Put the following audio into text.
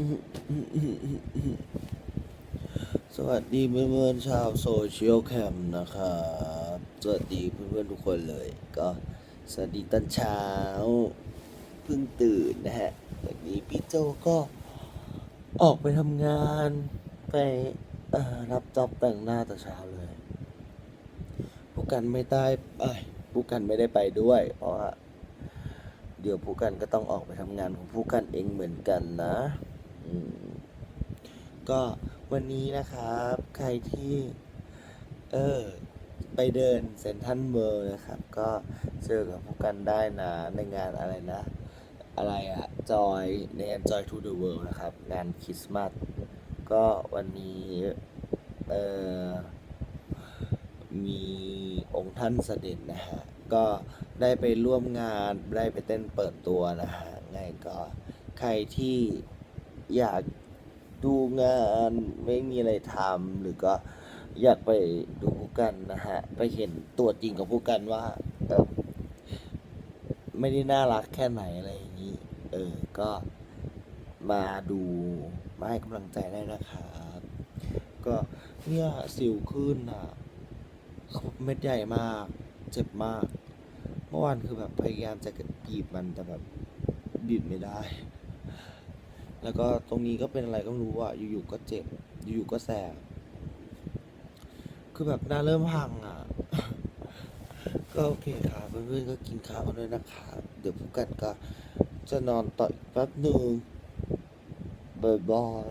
สวัสดีเพื่อนๆชาวโซเชียลแคมนะครับสวัสดีเพื่อนๆทุกคนเลย ก็สวัสดีตอนเช้าเพิ่งตื่นนะฮะวันนี้พี่โจก็ออกไปทำงานไปรับจ็อบแต่งหน้าแต่เช้าเลยผู้กันไม่ได้เอ้ผู้กันไม่ได้ไปด้วย เพราะว่าเดี๋ยวผู้กันก็ต้องออกไปทำงานของผู้กันเองเหมือนกันนะ ก็วันนี้นะครับ ใครที่ เออ ไปเดินเซนทันเวิร์นะครับ ก็เจอกับผู้กันได้นะ ในงานอะไรนะ อะไรอะจอยใน Enjoy to the World นะครับ งานคริสต์มาสก็วันนี้ เออมีองค์ท่านเสด็จนะฮะ ก็ได้ไปร่วมงานได้ไปเต้นเปิดตัวนะฮะไงก็ใครที่อยาก ดูงานไม่มีอะไรทำหรือก็อยากไปดูผู้กันนะฮะ ไปเห็นตัวจริงของผู้กันว่าเออไม่ได้น่ารักแค่ไหนอะไรอย่างนี้ เออ ก็มาดูมาให้กำลังใจได้นะครับก็เนี่ยสิวขึ้นอะเม็ดใหญ่มาก เจ็บมาก เมื่อวานคือแบบพยายามจะบีบมันแต่แบบบีบไม่ได้ แล้วก็ตรงนี้ก็เป็นอะไรก็รู้อะอยู่ๆก็เจ็บ อยู่ๆก็แสบ คือแบบหน้าเริ่มพังอะ ก็โอเคครับเพื่อนๆก็กินข้าวกันด้วยนะครับ เดี๋ยวพวกกันก็จะนอนต่ออีกแป๊บหนึ่งบายบาย